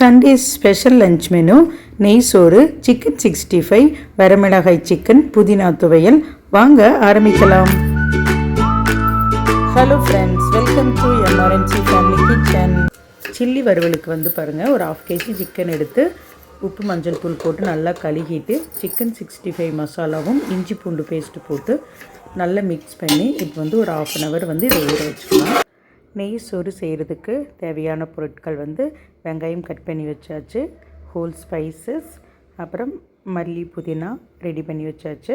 Sunday special lunch menu நெய் சோறு chicken sixty five வரமிளகாய் சிக்கன் புதினா துவையல். வாங்க ஆரம்பிக்கலாம். Hello friends welcome to MRNC family kitchen chilli வறுவலுக்கு வந்து பாருங்கள் ஒரு ஆஃப் கேஜி சிக்கன் எடுத்து உப்பு மஞ்சள் தூள் போட்டு நல்லா கழுகிட்டு சிக்கன் சிக்ஸ்டி ஃபைவ் மசாலாவும் இஞ்சி பூண்டு பேஸ்ட்டு போட்டு நல்லா மிக்ஸ் பண்ணி இப்போ வந்து ஒரு ஆஃப் அன் ஹவர் வந்து இதை ஊற வச்சுக்கலாம். நெய் சோறு செய்கிறதுக்கு தேவையான பொருட்கள் வந்து வெங்காயம் கட் பண்ணி வச்சாச்சு ஹோல் ஸ்பைசஸ் அப்புறம் மல்லி புதினா ரெடி பண்ணி வச்சாச்சு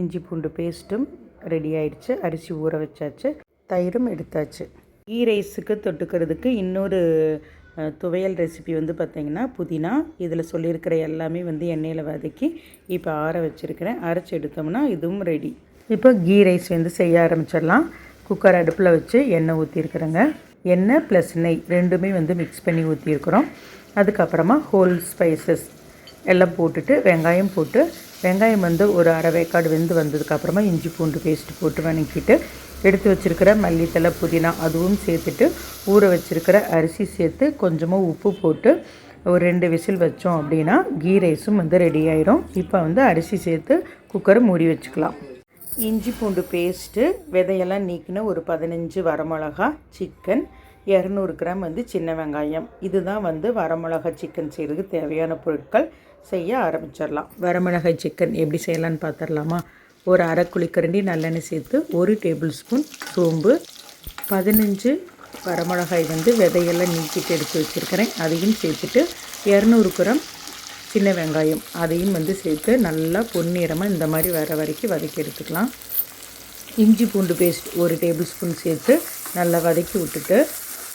இஞ்சி பூண்டு பேஸ்ட்டும் ரெடி ஆயிடுச்சு அரிசி ஊற வச்சாச்சு தயிரும் எடுத்தாச்சு. கீ ரைஸுக்கு தொட்டுக்கிறதுக்கு இன்னொரு துவையல் ரெசிபி வந்து பார்த்திங்கன்னா புதினா. இதில் சொல்லியிருக்கிற எல்லாமே வந்து எண்ணெயில் வதக்கி இப்போ ஆற வச்சுருக்கிறேன். அரைச்சி எடுத்தோம்னா இதுவும் ரெடி இப்போ கீ ரைஸ் வந்து செய்ய ஆரம்பிச்சிடலாம். குக்கர் அடுப்பில் வச்சு எண்ணெய் ஊற்றிருக்கிறேங்க எண்ணெய் ப்ளஸ் நெய் ரெண்டுமே வந்து மிக்ஸ் பண்ணி ஊற்றிருக்கிறோம் அதுக்கப்புறமா ஹோல் ஸ்பைசஸ் எல்லாம் போட்டுட்டு வெங்காயம் போட்டு வெங்காயம் வந்து ஒரு அரை வேக்காடு வெந்து வந்ததுக்கப்புறமா இஞ்சி பூண்டு பேஸ்ட் போட்டு வணக்கிட்டு எடுத்து வச்சுருக்கிற மல்லித்தலை புதினா அதுவும் சேர்த்துட்டு ஊற வச்சுருக்கிற அரிசி சேர்த்து கொஞ்சமாக உப்பு போட்டு ஒரு ரெண்டு விசில் வச்சோம் அப்படின்னா கீ ரைஸும் வந்து ரெடி ஆயிரும். இப்போ வந்து அரிசி சேர்த்து குக்கரை மூடி வச்சுக்கலாம். இஞ்சி பூண்டு பேஸ்ட்டு விதையெல்லாம் நீக்கின ஒரு பதினஞ்சு வரமிளகா சிக்கன் இரநூறு கிராம் வந்து சின்ன வெங்காயம். இதுதான் வந்து வரமிளகா சிக்கன் செய்கிறதுக்கு தேவையான பொருட்கள். செய்ய ஆரம்பிச்சிடலாம். வரமிளகாய் சிக்கன் எப்படி செய்யலான்னு பார்த்துடலாமா ஒரு அரை குழிக்கரண்டி நல்லெண்ணெய் சேர்த்து ஒரு டேபிள் ஸ்பூன் சோம்பு பதினஞ்சு வரமிளகாய் வந்து விதையெல்லாம் நீக்கிட்டு எடுத்து வச்சுருக்கிறேன். அதையும் சேர்த்துட்டு இரநூறு கிராம் சின்ன வெங்காயம் அதையும் வந்து சேர்த்து நல்லா பொன்னிறமாக இந்த மாதிரி வர வரைக்கும் வதக்கி எடுத்துக்கலாம். இஞ்சி பூண்டு பேஸ்ட் ஒரு டேபிள் ஸ்பூன் சேர்த்து நல்லா வதக்கி விட்டுட்டு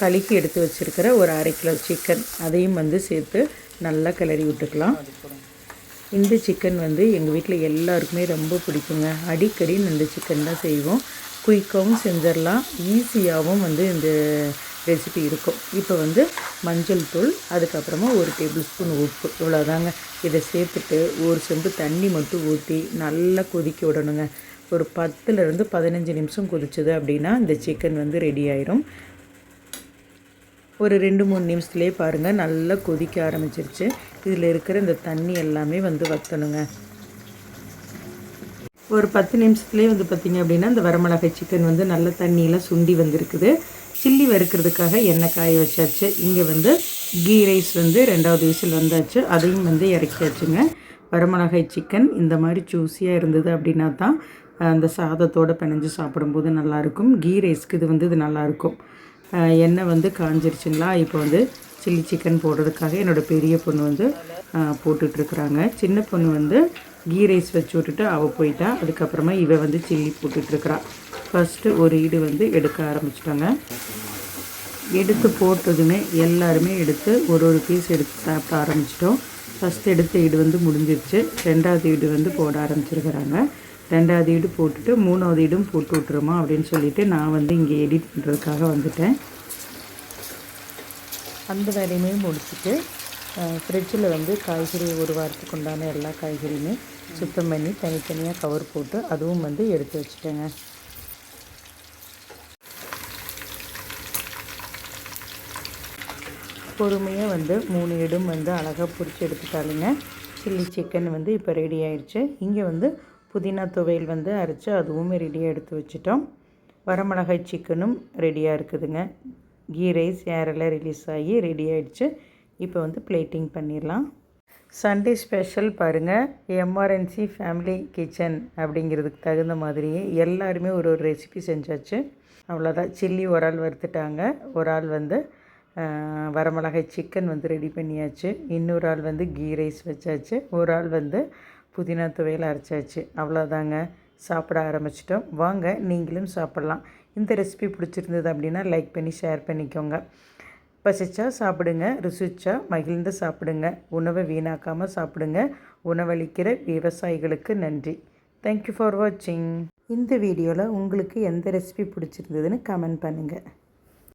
கழுகி எடுத்து வச்சுருக்கிற ஒரு அரை கிலோ சிக்கன் அதையும் வந்து சேர்த்து நல்லா கிளறி விட்டுக்கலாம். இந்த சிக்கன் வந்து எங்கள் வீட்டில் எல்லாருக்குமே ரொம்ப பிடிக்குங்க. அடிக்கடி இந்த சிக்கன் தான் செய்வோம். குயிக்காகவும் செஞ்சிடலாம். ஈஸியாகவும் வந்து இந்த ரெசிபி இருக்கும். இப்போ வந்து மஞ்சள் தூள் அதுக்கப்புறமா ஒரு டேபிள் ஸ்பூன் உப்பு. இவ்வளோதாங்க இதை சேர்த்துட்டு ஒரு செம்பு தண்ணி மட்டும் ஊற்றி நல்லா கொதிக்க விடணுங்க. ஒரு பத்துலேருந்து பதினஞ்சு நிமிஷம் கொதிச்சது அப்படின்னா இந்த சிக்கன் வந்து ரெடி ஆயிரும். ஒரு ரெண்டு மூணு நிமிஷத்துலேயே பாருங்கள் நல்லா கொதிக்க ஆரம்பிச்சிருச்சு. இதில் இருக்கிற இந்த தண்ணி எல்லாமே வந்து வற்றணுங்க ஒரு பத்து நிமிஷத்துலேயே வந்து பார்த்திங்க அப்படின்னா இந்த வரமிளகாய் சிக்கன் வந்து நல்ல தண்ணியெல்லாம் சுண்டி வந்திருக்குது. சில்லி வறுக்கிறதுக்காக எண்ணெய் காய வச்சாச்சு. இங்கே வந்து கீ ரைஸ் வந்து ரெண்டாவது விசில் வந்தாச்சு. அதையும் வந்து இறக்கியாச்சுங்க. வரமிளகாய் சிக்கன் இந்த மாதிரி ஜூஸியாக இருந்தது அப்படின்னா தான் அந்த சாதத்தோடு பிணைஞ்சு சாப்பிடும்போது நல்லாயிருக்கும். கீ ரைஸ்க்கு இது வந்து இது நல்லாயிருக்கும். எண்ணெய் வந்து காஞ்சிருச்சுங்களா? இப்போ வந்து சில்லி சிக்கன் போடுறதுக்காக என்னோடய பெரிய பொண்ணு வந்து போட்டுட்ருக்குறாங்க. சின்ன பொண்ணு வந்து கீ ரைஸ் வச்சு விட்டுட்டு அவள் போயிட்டா. அதுக்கப்புறமா இவ வந்து சில்லி போட்டுட்ருக்குறா. ஃபஸ்ட்டு ஒரு ஈடு வந்து எடுக்க ஆரம்பிச்சிட்டாங்க. எடுத்து போட்டதுமே எல்லாருமே எடுத்து ஒரு ஒரு பீஸ் எடுத்து சாப்பிட ஆரம்பிச்சிட்டோம். ஃபஸ்ட் எடுத்த ஈடு வந்து முடிஞ்சிருச்சு. ரெண்டாவது ஈடு வந்து போட ஆரம்பிச்சிருக்கிறாங்க. ரெண்டாவது ஈடு போட்டுட்டு மூணாவது ஈடும் போட்டு விட்டுருமா அப்படின்னு சொல்லிவிட்டு நான் வந்து இங்கே எடிட் பண்ணுறதுக்காக வந்துட்டேன். அந்த வேலையுமே முடிச்சுட்டு ஃப்ரிட்ஜில் வந்து காய்கறி ஒரு வாரத்துக்கு உண்டான எல்லா காய்கறியுமே சுத்தம் பண்ணி தனித்தனியாக கவர் போட்டு அதுவும் வந்து எடுத்து வச்சுட்டேங்க. பொறுமையாக வந்து மூணு இடம் வந்து அழகாக பொரிச்சு எடுத்துட்டாலுங்க. சில்லி சிக்கன் வந்து இப்போ ரெடி ஆயிடுச்சு இங்கே வந்து புதினா துவையல் வந்து அரைச்சி அதுவுமே ரெடியாக எடுத்து வச்சிட்டோம். வரமிளகாய் சிக்கனும் ரெடியாக இருக்குதுங்க. கீ ரைஸ் ஏரெல்லாம் ரிலீஸ் ஆகி ரெடி ஆயிடுச்சு இப்போ வந்து பிளேட்டிங் பண்ணிடலாம். சண்டே ஸ்பெஷல் பாருங்கள் எம்ஆர்என்சி ஃபேமிலி கிச்சன் அப்படிங்கிறதுக்கு தகுந்த மாதிரியே எல்லாருமே ஒரு ஒரு ரெசிபி செஞ்சாச்சு. அவ்வளோதான் சில்லி ஒரு ஆள் வறுத்துட்டாங்க. ஒரு ஆள் வந்து வரமிளகாய் சிக்கன் வந்து ரெடி பண்ணியாச்சு. இன்னொரு ஆள் வந்து கீ ரைஸ் வச்சாச்சு. ஒரு ஆள் வந்து புதினா துவையல் அரைச்சாச்சு. அவ்வளோதாங்க சாப்பிட ஆரம்பிச்சிட்டோம். வாங்க நீங்களும் சாப்பிட்லாம். இந்த ரெசிபி பிடிச்சிருந்தது அப்படின்னா லைக் பண்ணி ஷேர் பண்ணிக்கோங்க. பசிச்சா சாப்பிடுங்க. ருசிச்சா மகிழ்ந்து சாப்பிடுங்க. உணவை வீணாக்காமல் சாப்பிடுங்க. உணவளிக்கிற விவசாயிகளுக்கு நன்றி. தேங்க்யூ ஃபார் வாட்சிங் இந்த வீடியோவில் உங்களுக்கு எந்த ரெசிபி பிடிச்சிருந்ததுன்னு கமெண்ட் பண்ணுங்கள்